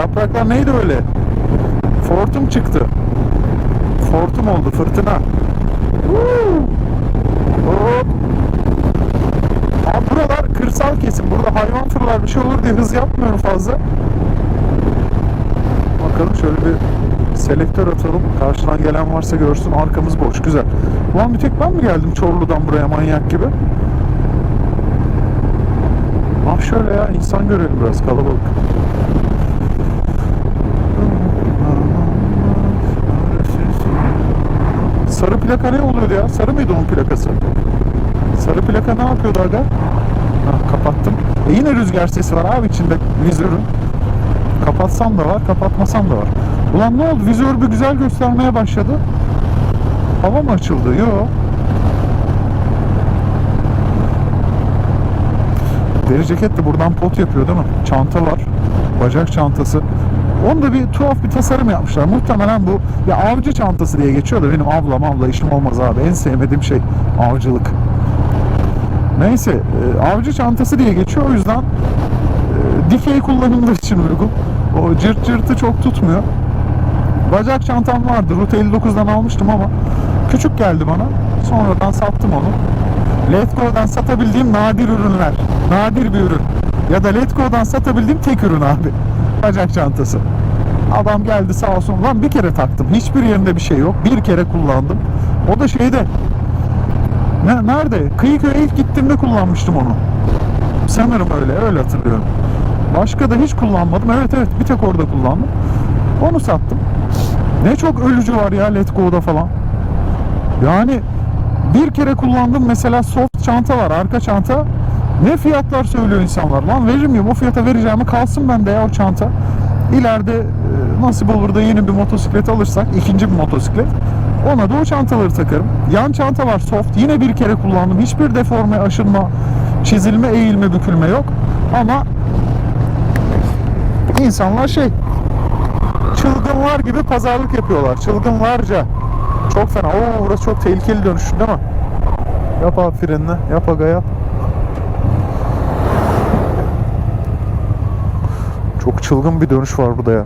Yapraklar neydi öyle? Fortum çıktı. Fortum oldu fırtına. Hop. Buralar kırsal kesim. Burada hayvan fırlar bir şey olur diye hız yapmıyorum fazla. Bakalım şöyle bir selektör atalım. Karşıdan gelen varsa görsün. Arkamız boş. Güzel. Ulan bir tek ben mi geldim Çorlu'dan buraya manyak gibi? Ah şöyle ya insan görelim biraz kalabalık. Sarı plaka ne oluyordu ya? Sarı mıydı onun plakası? Sarı plaka ne yapıyordu aga? Ha, kapattım. E yine rüzgar sesi var abi içinde vizörün. Kapatsam da var, kapatmasam da var. Ulan ne oldu? Vizör bir güzel göstermeye başladı. Hava mı açıldı? Yok. Deri ceket de buradan pot yapıyor değil mi? Çanta var. Bacak çantası. Onda bir tuhaf bir tasarım yapmışlar. Muhtemelen bu ya avcı çantası diye geçiyor da benim avla işim olmaz abi. En sevmediğim şey avcılık. Neyse e, avcı çantası diye geçiyor o yüzden e, dikey kullanımlar için uygun. O cırt cırtı çok tutmuyor. Bacak çantam vardı. Route 59'dan almıştım ama küçük geldi bana. Sonradan sattım onu. Letgo'dan satabildiğim nadir ürünler. Nadir bir ürün. Ya da Letgo'dan satabildiğim tek ürün abi. Bacak çantası. Adam geldi sağ olsun. Lan bir kere taktım. Hiçbir yerinde bir şey yok. Bir kere kullandım. O da şeyde. Ne, nerede? Kıyıköy'e ilk gittiğimde kullanmıştım onu. Sanırım öyle. Öyle hatırlıyorum. Başka da hiç kullanmadım. Evet evet bir tek orada kullandım. Onu sattım. Ne çok ölücü var ya Letgo'da falan. Yani bir kere kullandım mesela soft çanta var arka çanta. Ne fiyatlar söylüyor insanlar lan verir miyim o fiyata vereceğimi kalsın bende ya o çanta. İleride e, nasip olur da yeni bir motosiklet alırsak ikinci bir motosiklet ona da o çantaları takarım. Yan çanta var soft yine bir kere kullandım. Hiçbir deforme, aşınma, çizilme, eğilme, bükülme yok. Ama insanlar şey çılgınlar gibi pazarlık yapıyorlar. Çılgınlarca. Çok fena. Oo burası çok tehlikeli dönüş değil mi? Yap abi frenini. Yap aga yap. Çok çılgın bir dönüş var burada ya.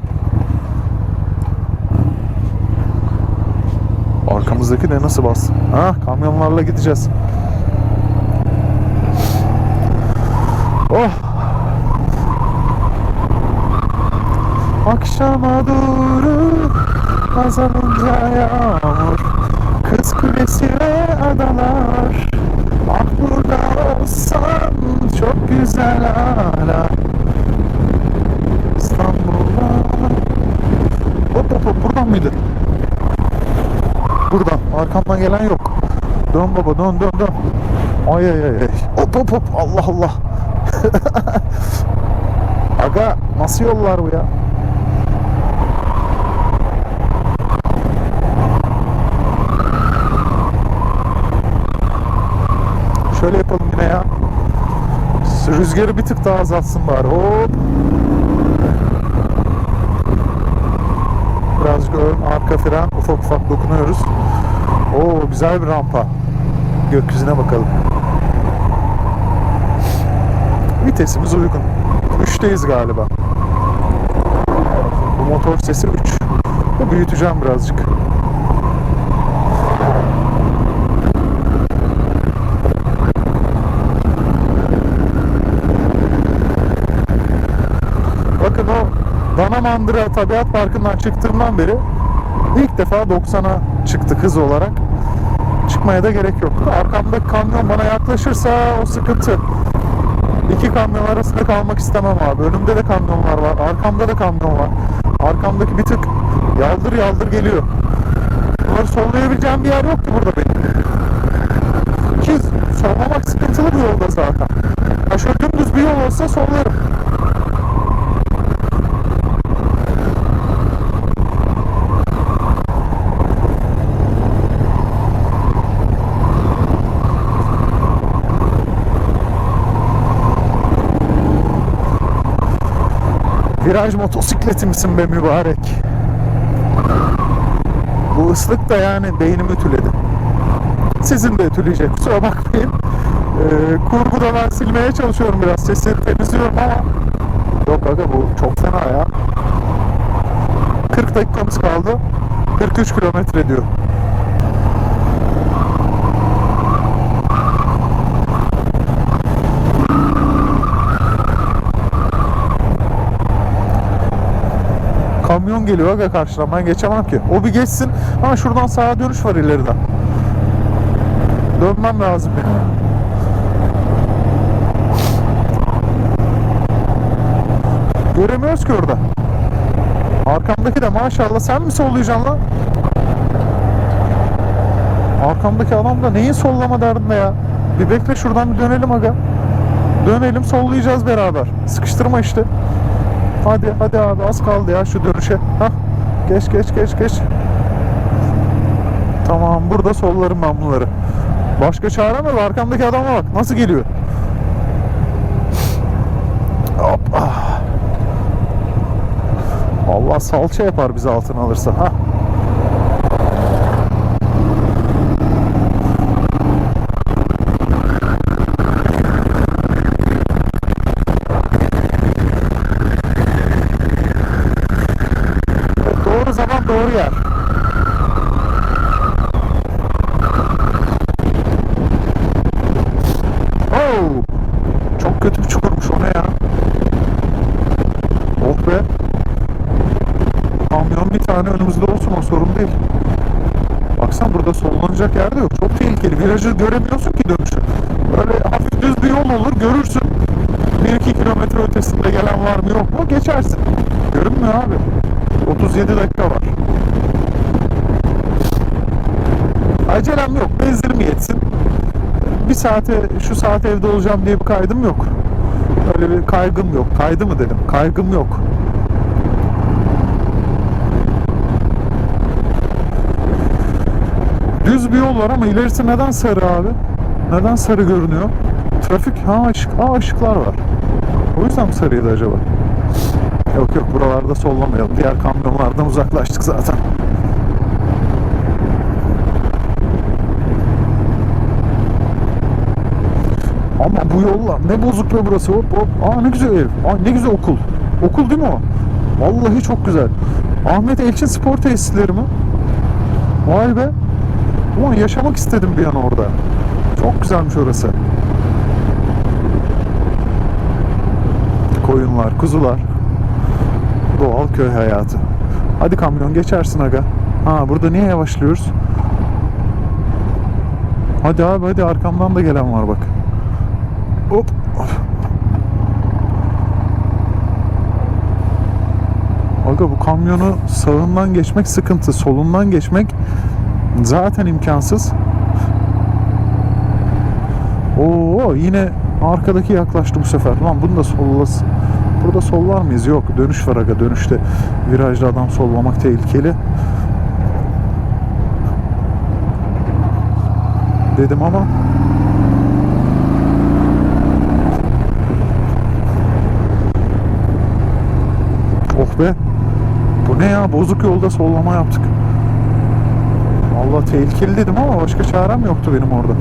Arkamızdaki de nasıl bastı? Ha kamyonlarla gideceğiz. Oh. Akşama doğru azalınca yağmur Kız kulesi ve adalar Ah burada olsam çok güzel hala İstanbul'da Hop hop hop buradan mıydı? Buradan arkamdan gelen yok Dön baba dön dön dön Ay ay ay Hop hop hop Allah Allah Aga nasıl yollar bu ya? Şöyle yapalım yine ya. Rüzgarı bir tık daha azaltsın bari. Hop. Birazcık ön, arka fren ufak ufak dokunuyoruz. Oo güzel bir rampa. Gökyüzüne bakalım. Vitesimiz uygun. 3'teyiz galiba. Bu motor sesi 3. Büyüteceğim birazcık. Bakın o Dana Mandıra Tabiat Parkı'ndan çıktığımdan beri ilk defa 90'a çıktık hız olarak. Çıkmaya da gerek yok. Arkamdaki kamyon bana yaklaşırsa o sıkıntı. İki kamyon arasında kalmak istemem abi. Önümde de kamyonlar var. Arkamda da kamyon var. Arkamdaki bir tık yaldır yaldır geliyor. Bunları sollayabileceğim bir yer yok ki burada benim. Ki sollamak sıkıntılı bir yolda zaten. Ha şöyle dümdüz bir yol olsa sollarım. Viraj motosikleti misin be mübarek? Bu ıslık da yani beynimi ütüledi. Sizin de ütüleyecek kusura bakmayın. Ee, kurguda ben silmeye çalışıyorum biraz. Sesini temizliyorum ama Yok aga bu çok fena ya. 40 dakikamız kaldı. 43 kilometre diyor. Kamyon geliyor aga karşıdan ben geçemem ki. O bir geçsin. Ha şuradan sağa dönüş var ileriden. Dönmem lazım benim. Göremiyoruz ki orada. Arkamdaki de maşallah sen mi sollayacaksın lan? Arkamdaki adam da neyin sollama derdinde ya? Bir bekle şuradan bir dönelim aga. Dönelim sollayacağız beraber. Sıkıştırma işte. Hadi hadi abi az kaldı ya şu dönüşe. Hah. Geç geç geç geç. Tamam burada sollarım ben bunları. Başka çare mi? var? Arkamdaki adama bak. Nasıl geliyor? Hop. ah. Allah salça yapar bizi altına alırsa. Ha. Evet, Doğru zaman doğru yer. Oh! Çok kötü bir çukurmuş o ne ya? Oh be. Kamyon bir tane önümüzde olsun o sorun değil. Baksana burada sollanacak yer de yok. Çok tehlikeli. Virajı göremiyorsun ki dönüşü. Böyle hafif düz bir yol olur görürsün. 1-2 kilometre ötesinde gelen var mı yok mu geçersin. Görünmüyor abi. 37 dakika var. Acelem yok. Benzinim yetsin. Bir saate şu saate evde olacağım diye bir kaydım yok. Öyle bir kaygım yok. Kaydı mı dedim. Kaygım yok. Düz bir yol var ama ilerisi neden sarı abi? Neden sarı görünüyor? Trafik ha ışık, aa ışıklar var. O yüzden mi sarıydı acaba? Yok yok buralarda sollamayalım. Diğer kamyonlardan uzaklaştık zaten. Ama bu yollar ne bozuk be burası hop hop. Aa ne güzel ev. Aa ne güzel okul. Okul değil mi o? Vallahi çok güzel. Ahmet Elçin Spor Tesisleri mi? Vay be. Ulan yaşamak istedim bir an orada. Çok güzelmiş orası. Koyunlar, kuzular. Doğal köy hayatı. Hadi kamyon geçersin aga. Ha burada niye yavaşlıyoruz? Hadi abi hadi arkamdan da gelen var bak. Hop. Aga bu kamyonu sağından geçmek sıkıntı. Solundan geçmek zaten imkansız. Oo yine arkadaki yaklaştı bu sefer. Lan bunu da sollas. Burada sollar mıyız? Yok. Dönüş var aga. Dönüşte virajda adam sollamak tehlikeli. Dedim ama Oh be. Bu ne ya? Bozuk yolda sollama yaptık. Allah tehlikeli dedim ama başka çarem yoktu benim orada.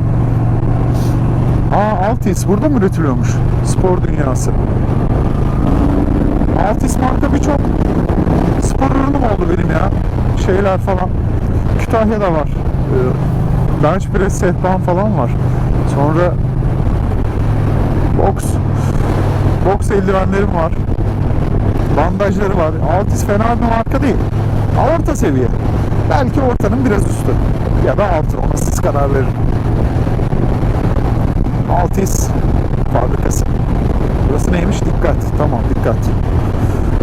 Aa Altis burada mı üretiliyormuş? Spor dünyası. Altis marka birçok spor ürünüm oldu benim ya. Şeyler falan. Kütahya'da var. Ee, bench press sehpan falan var. Sonra box box eldivenlerim var. Bandajları var. Altis fena bir marka değil. Orta seviye. Belki ortanın biraz üstü. Ya da altı. Ona siz karar verin. Altis fabrikası. Burası neymiş? Dikkat. Tamam dikkat.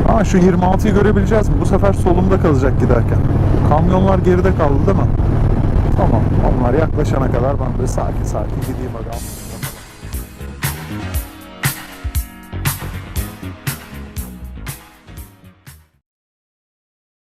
Aa şu 26'yı görebileceğiz mi? Bu sefer solumda kalacak giderken. Kamyonlar geride kaldı değil mi? Tamam. Onlar yaklaşana kadar ben böyle sakin sakin gideyim bakalım.